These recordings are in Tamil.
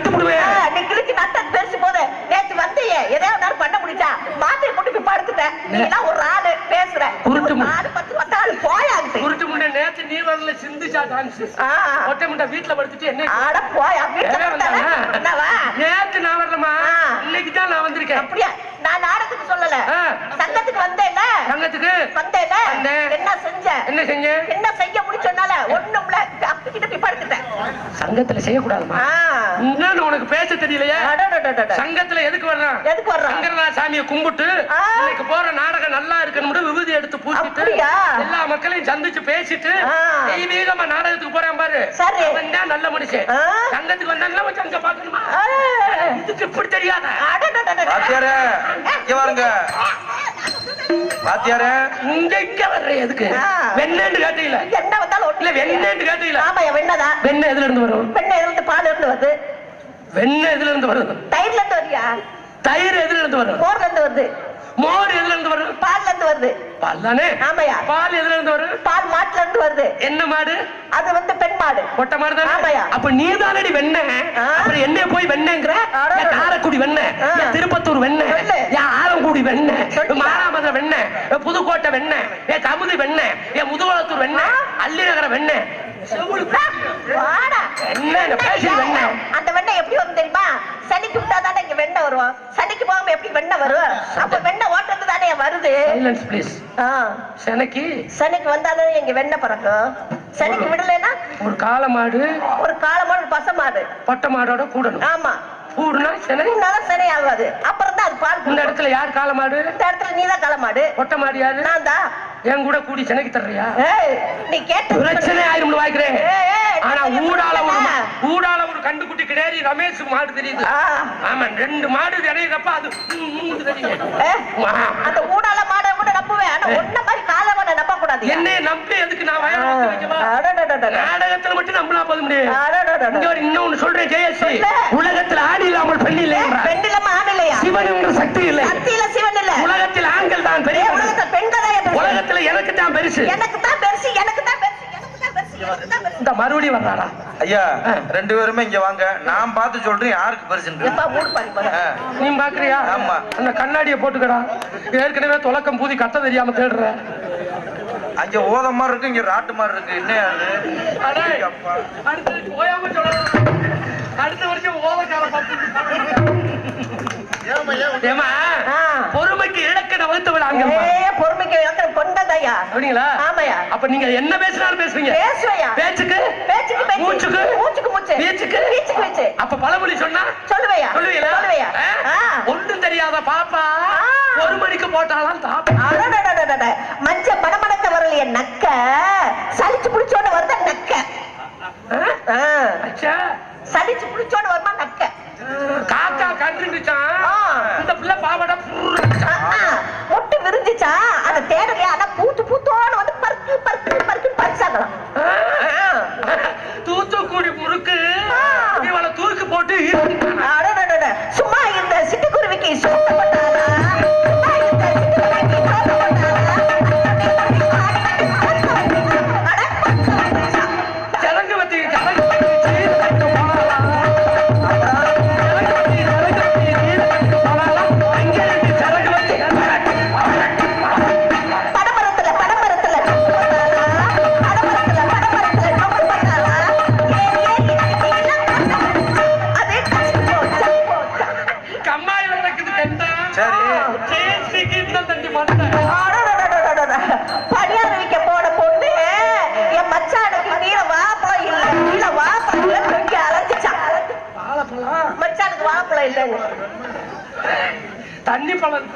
நட்டு விடுவேன் ஆ, நீ கிழிச்சு நட்ட பேசி போது நேத்து வந்தியே எதையாவது நேரம் பண்ண முடிச்சா மாத்திரை போட்டு போய் படுத்துட்டேன் நீ. எல்லாம் ஒரு ஆளு பேசுற. உருட்டு மு- ஆளு பத்து பத்தாள் போயாங்கிட்டு உருட்டு முண்டை நேத்து நீ வரல சிந்துச்சா டான்ஸ். ஒட்டை முண்டை வீட்டுல படுத்துட்டு என்ன ஆட போயா வீட்டுல நேத்து நான் வரலமா. இன்னைக்கு தான் நான் வந்திருக்கேன். அப்படியா? நான் நாடகத்துக்கு சொல்லல. வந்தேன்ல தங்கத்துக்கு வந்தேன்ல வந்தேன். என்ன செஞ்ச என்ன செஞ்ச என்ன செய்ய முடிச்சோன்னால ஒண்ணும்ல அப்பிக்கிட்ட போய் படுத்துட்டேன் சங்கத்துல செய்யக்கூடாதுமா ஆ. இன்னொன்னு உனக்கு பேச தெரியலையே. சங்கத்துல எதுக்கு வர்றான் எதுக்கு வர்றான்? சங்கரநாத சாமியை கும்பிட்டு. இன்னைக்கு போற நாடகம் நல்லா இருக்கணும் விபூதி எடுத்து பூசிட்டு? எல்லா மக்களையும் சந்திச்சு பேசிட்டு. தெய்வீகமா நாடகத்துக்கு போறேன் பாரு. அவன் தான் நல்ல மனுஷன். சங்கத்துக்கு அவன் சங்க பாக்கணுமா. இதுக்கு இப்படி தெரியாத அடடடடட. வாத்தியாரே இங்க வர்ற எதுக்கு. வெண்ணேன்னு கேட்டீங்களா? என்ன வந்தாலும் இல்ல வெண்ணேன்னு கேட்டீங்களா? ஆமாயா வெண்ணதான் வெண்ணெய் எதுல இருந்து வரும்? வெண்ணெய் இருந்து பால் இருந்து வருது? வெண்ணெய் எதுல இருந்து வரும்? தயிர்ல இருந்து வரியா? தயிர் எதுல இருந்து வரும்? மோர்ல இருந்து வருது. மோர் எதுல இருந்து வரும் பால்ல இருந்து வருது. பால் தானே ஆமாயா. பால் எதுல இருந்து வரும் பால் மாட்டுல இருந்து வருது. என்ன மாடு? அது வந்து பெண் மாடு. கொட்டை மாடு தானே ஆமாய்யா. அப்ப நீ தானடி வெண்ணெய் ஆ. அப்புறம் என்ன போய் வெண்ணெங்கிற? காரைக்குடி. என் திருப்பத்தூர் சொல்லு. என் ஆலங்குடி மானாமதுரை வெண்ணெய் என் புதுக்கோட்டை வெண்ணெய் என் கமுதி வெண்ணெய் என் முதுகுளத்தூர் வெண்ணெய் அள்ளிநகர வெண்ணெய் அந்த வெண்ணெய் எப்படி வரும் தெரியுமா? சனிக்கு விட்டா தானே இங்க வெண்ணெய் வரும். சனிக்கு போகாம எப்படி வெண்ணெய் வரும்? அப்ப வெண்ணெய் ஓட்டத்து தானே வருது சைலன்ஸ் ப்ளீஸ் செனக்கு? சனிக்கு வந்தாலும் இங்க பறக்கும். சனிக்கு விடலைன்னா? ஒரு காளை மாடு ஒரு காலமான ஒரு பசை மாடு. பொட்டை மாடோட கூடணும். ஆமா. கூடுனா செனை. சனி ஆகாது. அப்புறம் தான் அது பால் இந்த. இடத்துல யார் காளை மாடு? இந்த இடத்துல நீதான் கால மாடு. பொட்டை மாடு யாரு? நான் தான் என் கூட கூடி சென்னைக்கு தர்றியா? நீ கேட்டு பிரச்சனை ஆயிரும் வாய்க்கிறேன் ஆனா ஊடால ஒரு என்ன? ஊடால ஒரு கண்டுக்குட்டி கிடையாது ரமேஷ் மாடு தெரியுது. ஆமா ரெண்டு மாடு இடையிறப்ப அது. அந்த ஊடால மாடை கூட நம்புவேன். ஆனா ஒன்ன மாதிரி கால மாடை நம்ப கூடாது என்னைய நம்பி எதுக்கு நான் வயல? நாடகத்துல மட்டும் நம்பலாம் போது முடியும் இங்க ஒரு இன்னொன்னு சொல்றேன் ஜெயஸ்ரீ. உலகத்தில் ஆணி இல்லாமல் பெண் இல்லை என்றார். பெண்ணிலமா ஆண் இல்லையா? சிவன் என்ற சக்தி இல்லை. சக்தியில சிவன் இல்ல. உலகத்தில் ஆண்கள் தான் பெரிய உலகத்துல பெண்கள் தான் பெருசு. உலகத்துல எனக்கு தான் பெருசு எனக்கு தான் பெருசு எனக்கு தான் பெருசு எனக்கு தான் பெருசு எனக்கு தான் பெருசு இந்த மறுபடியும் வர்றாரா? ஐயா. ரெண்டு பேருமே இங்க வாங்க. நான் பார்த்து சொல்றேன் யாருக்கு பெருசுன்னு. நீ பாக்குறியா? ஆமா. அந்த கண்ணாடியை போட்டுக்கடா. ஏற்கனவே துலக்கம் பூதி கத்த தெரியாம தேடுற. அங்க ஓத மாதிரி இருக்கு இங்க ராட்டு மாதிரி இருக்கு. என்ன அது. அடுத்து ஓயாம சொல்லலாம். அடுத்த வருஷம் ஓவக்கார ஏமா ஆ. பொறுமைக்கு இலக்கண வகுத்தவள் அங்கம்மா ஏ பொறுமைக்கு இழக்கிற கொண்டதையா? அப்படிங்களா? ஆமாயா? அப்ப நீங்க என்ன பேசினாலும் பேசுவீங்க? பேசுவையா? பேச்சுக்கு? பேச்சுக்கு பேச்சு. மூச்சுக்கு? மூச்சுக்கு மூச்சு. வீச்சுக்கு வீச்சு அப்ப பழமொழி சொன்னா? சொல்லுவையா? சொல்லுவீங்களா? சொல்லுவையா. ஒண்ணும் தெரியாத பாப்பா. ஒரு மணிக்கு போட்டாலாம் தாப்பா அடடடடடட. மஞ்ச மணமணக்க வரலைய நக்க. சலிச்சு புடிச்சோட வருத நக்க? சலிச்சு புடிச்சோட வருமா நக்க? காக்கா கண்டுச்சான். இந்த பிள்ளை பாவட ஆ, ஆ. முட்டு விரிஞ்சிச்சா அதை தேடலையா நடக்குது கண்டா சரி. இந்த தண்டி மண்டை அடடடடடடட. பணியார வைக்க போன பொண்ணு என் மச்சானுக்கு நீல வாப்பழம் இல்ல நீல வாப்பழம் இல்ல தூக்கி அரைஞ்சிச்சான். வாழைப்பழம். மச்சானுக்கு வாப்பழம் இல்லைன்னு தண்ணி பழம்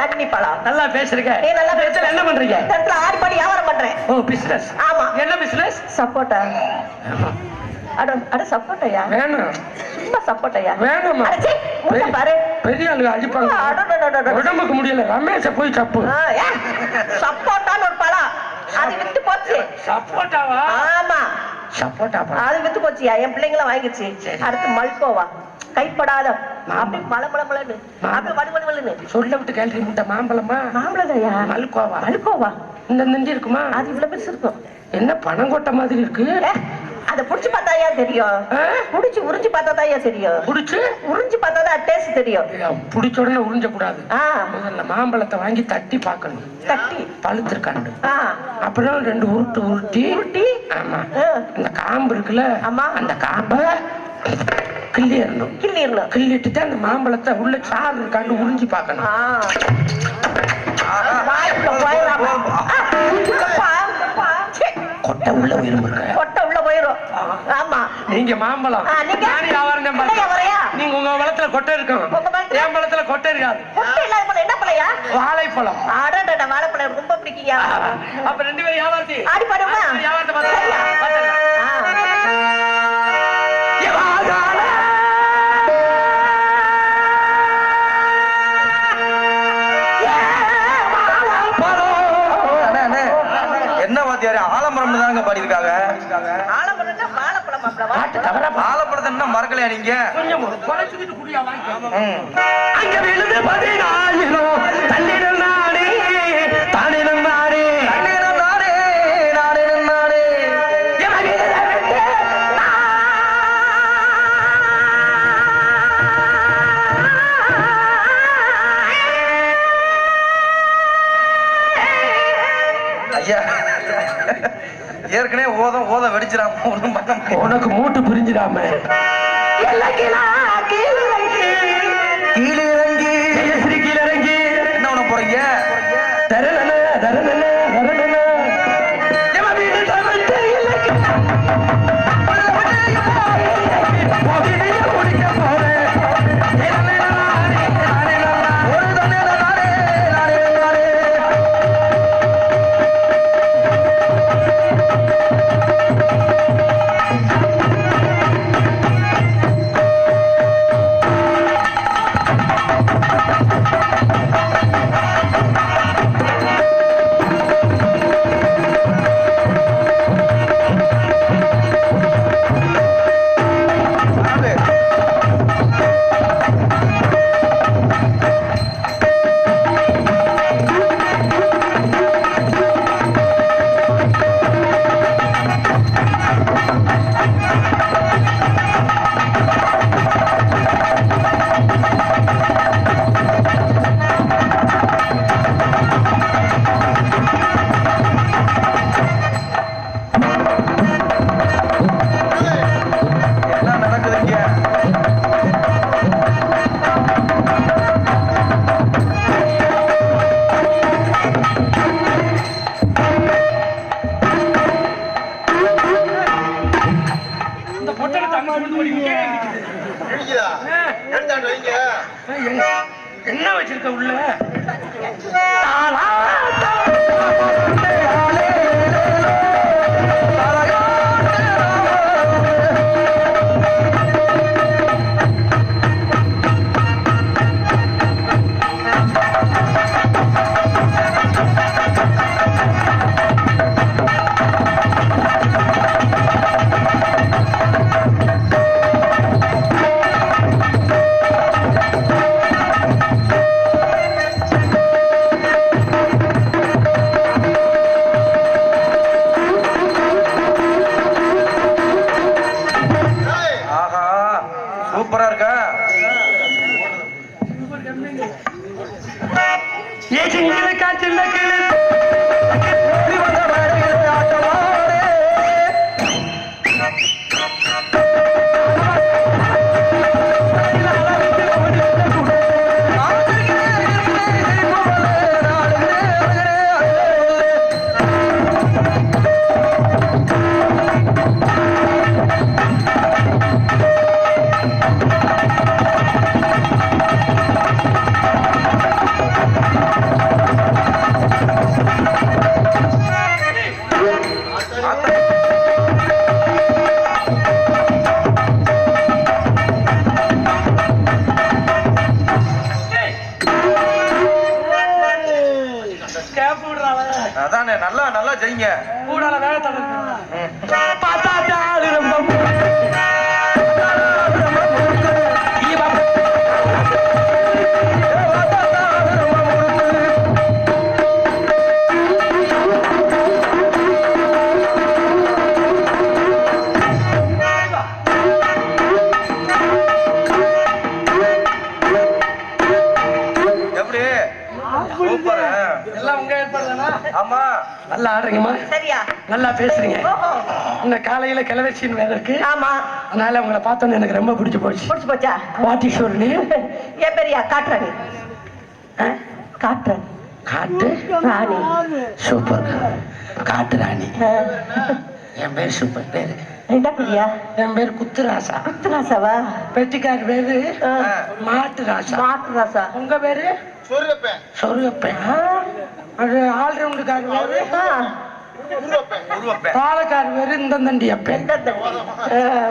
தண்ணி நல்லா பேசுறீங்க. நீ நல்லா பேசு. பேசுற என்ன பண்றீங்க? இடத்துல ஆடி பாடி வியாபாரம் பண்றேன். ஓ பிசினஸ் ஆமா. என்ன பிசினஸ் சப்போட்டா. அட அட சப்போட்டையா? வேணும். சும்மா சப்போட்டையா வேணுமா அடச்சே, மூஞ்ச பாரு. பெரிய ஆளு அழிப்பாங்க அடடடடடட. உடம்புக்கு முடியல. ரமேஷ போய் சப்பு. ஆ, ஏ, சப்போட்டான்னு ஒரு பழம். அது வித்து போச்சு. சப்போட்டாவா? ஆமா. சப்போட்டா பழம். அது வித்து போச்சியா என் பிள்ளைங்களும் வாங்கிச்சு. அடுத்து மல்கோவா. கைப்படாத. அப்படி மழை மழைன்னு அப்படி வடு வடுன்னு சொல்ல விட்டு கேள்வி முட்டை மாம்பழமா? மாம்பழதையா மல்கோவா. மல்கோவா. இந்த நெஞ்சு இருக்குமா? அது இவ்வளவு பெருசு இருக்கும். என்ன பணம் கொட்ட மாதிரி இருக்கு? அத புடிச்சு பார்த்தாயா தெரியும்? புடிச்சு உறிஞ்சு பார்த்தாதாயா தெரியும். புடிச்சு? உறிஞ்சு பார்த்தாதான் டேஸ்ட் தெரியும். புடிச்ச உடனே உறிஞ்ச கூடாது முதல்ல மாம்பழத்தை வாங்கி தட்டி பார்க்கணும். தட்டி. பழுத்திருக்காண்டு. அப்புறம் ரெண்டு உருட்டு உருட்டி. உருட்டி? ஆமா. ஆ, இந்த காம்பு இருக்குல்ல? ஆமா. அந்த காம்பை கிள்ளிடணும் கிள்ளிடணும் கிள்ளிட்டு அந்த மாம்பழத்தை உள்ள சாறு இருக்காண்டு உறிஞ்சி பார்க்கணும். கொட்டை உள்ள உயிரும் போயிரும் ஆமா. நீங்க மாம்பழம். நீங்க? வியாபாரம் தான். வியாபாரயா? நீங்க உங்க பழத்துல கொட்டை இருக்கும்? என் பழத்துல கொட்டை இருக்காது. கொட்டை இல்லாத போல என்ன பழையா வாழைப்பழம். அடடட வாழைப்பழம் ரொம்ப பிடிக்குயா அப்ப ரெண்டு பேரும் வியாபாரத்தி ஆடி பாடுமா வியாபாரத்தை? பார்த்து. என்ன வாத்தியாரு? ஆலமரம் தாங்க பாடியிருக்காங்க ஆலமரம்னா வாழைப்பழம் மாப்பிள, பாட்டு வாழைப்பழம். தவறா பா- மறக்கலையா நீங்க கொஞ்சம் குறைச்சுக்கிட்டு குடியா. அங்க விழுது பதினாயிரம் நானே தானிடம் நானே தண்ணீரம் நானே, நானே நானே. ஐயா ஏற்கனவே ஓதம் ஓத வெடிச்சிடாம ஒண்ணும் பண்ண. உனக்கு மூட்டு பிரிஞ்சிடாம கீழே உள்ள சூப்பரா இருக்கா? ஏ சிங்கில காய்ச்சல் கிளி அதானே நல்லா நல்லா செய்யுங்க கூடால வேலை. பார்த்தா ரொம்ப எல்லாம் உங்க ஏற்பாடு தானா ஆமா. நல்லா ஆடுறீங்கம்மா. சரியா. நல்லா பேசுறீங்க. இந்த காலையில கிளவச்சின்னு வேற இருக்கு. ஆமா. அதனால உங்களை பார்த்தோன்னே எனக்கு ரொம்ப பிடிச்சு போச்சு. முடிச்சு போச்சா? வாட்டீஸ்வரனே என் பெரியா காட்டுறாணி காட்டுறாணி காட்டு ராணி. சூப்பர். காட்டு ராணி. என் பேர் சூப்பர் பேரு. என்ன பெரியா? என் பேர் குத்துராசா. குத்துராசாவா? பெட்டிக்கார் பேரு ஆ. மாட்டு ராசா மாட்டு ராசா உங்க பேரு? சொருகப்பேன். அது ஆல்ரவுண்டுக்கார் பேரு? தாளக்கார் பேரு இந்த தண்டி அப்பேன்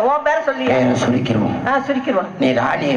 உன் பேர சொல்லி சுருக்கிடுவோம் ஆ சுருக்கிடுவான் நீ ராணி